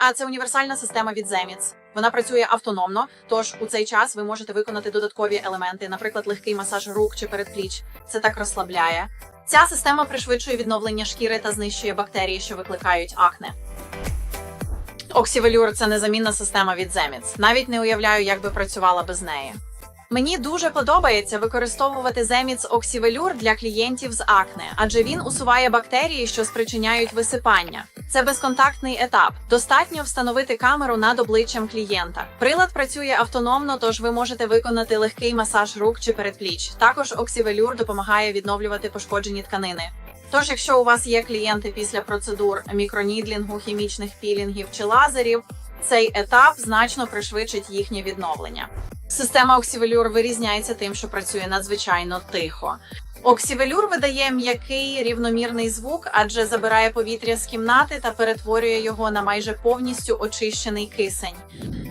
А це універсальна система від Zemits. Вона працює автономно, тож у цей час ви можете виконати додаткові елементи, наприклад, легкий масаж рук чи передпліч. Це так розслабляє. Ця система пришвидшує відновлення шкіри та знищує бактерії, що викликають акне. Oxyvelure – це незамінна система від Zemits. Навіть не уявляю, як би працювала без неї. Мені дуже подобається використовувати Zemits Oxyvelure для клієнтів з акне, адже він усуває бактерії, що спричиняють висипання. Це безконтактний етап. Достатньо встановити камеру над обличчям клієнта. Прилад працює автономно, тож ви можете виконати легкий масаж рук чи передпліч. Також Oxyvelure допомагає відновлювати пошкоджені тканини. Тож, якщо у вас є клієнти після процедур мікронідлінгу, хімічних пілінгів чи лазерів, цей етап значно пришвидшить їхнє відновлення. Система Оксівелюр вирізняється тим, що працює надзвичайно тихо. Оксівелюр видає м'який рівномірний звук, адже забирає повітря з кімнати та перетворює його на майже повністю очищений кисень.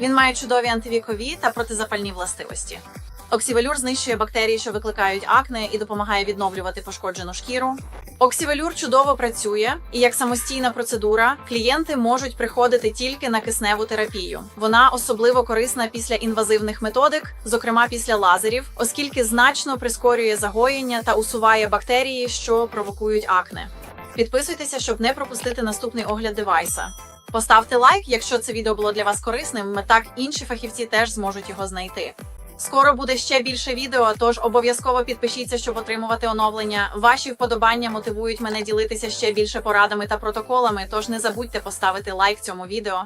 Він має чудові антивікові та протизапальні властивості. Oxyvelure знищує бактерії, що викликають акне, і допомагає відновлювати пошкоджену шкіру. Oxyvelure чудово працює, і як самостійна процедура клієнти можуть приходити тільки на кисневу терапію. Вона особливо корисна після інвазивних методик, зокрема після лазерів, оскільки значно прискорює загоєння та усуває бактерії, що провокують акне. Підписуйтеся, щоб не пропустити наступний огляд девайса. Поставте лайк, якщо це відео було для вас корисним. Так інші фахівці теж зможуть його знайти. Скоро буде ще більше відео, тож обов'язково підпишіться, щоб отримувати оновлення. Ваші вподобання мотивують мене ділитися ще більше порадами та протоколами. Тож не забудьте поставити лайк цьому відео.